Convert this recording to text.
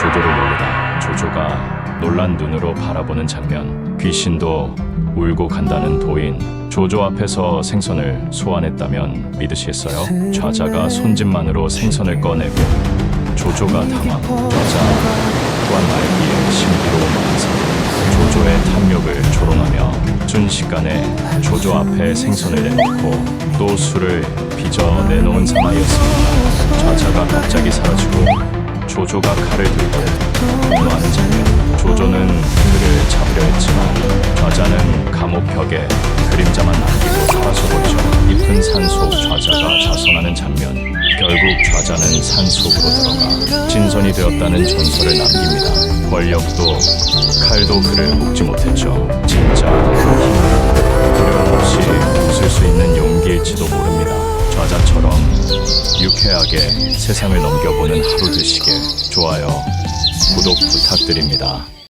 조조를 놀리다 조조가 놀란 눈으로 바라보는 장면 귀신도 울고 간다는 도인 조조 앞에서 생선을 소환했다면 믿으시겠어요? 좌자가 손짓만으로 생선을 꺼내고 조조가 당황 좌자 또한 말기에 신비로운 환상 조조의 탐욕을 조롱하며 순식간에 조조 앞에 생선을 내놓고 또 술을 빚어 내놓은 상황이었습니다. 좌자가 갑자기 사라지고 조조가 칼을 들고 장면. 조조는 그를 잡으려 했지만 좌자는 감옥 벽에 그림자만 남기고 사라져버리죠. 깊은 산속 좌자가 자선하는 장면. 결국 좌자는 산속으로 들어가 진선이 되었다는 전설을 남깁니다. 권력도 칼도 그를 묶지 못했죠. 진짜 힘은 두려움 없이 웃을 수 있는 용기일지도 모릅니다. 좌자처럼 유쾌하게 세상을 넘겨보는 하루 되시길 좋아요, 구독 부탁드립니다.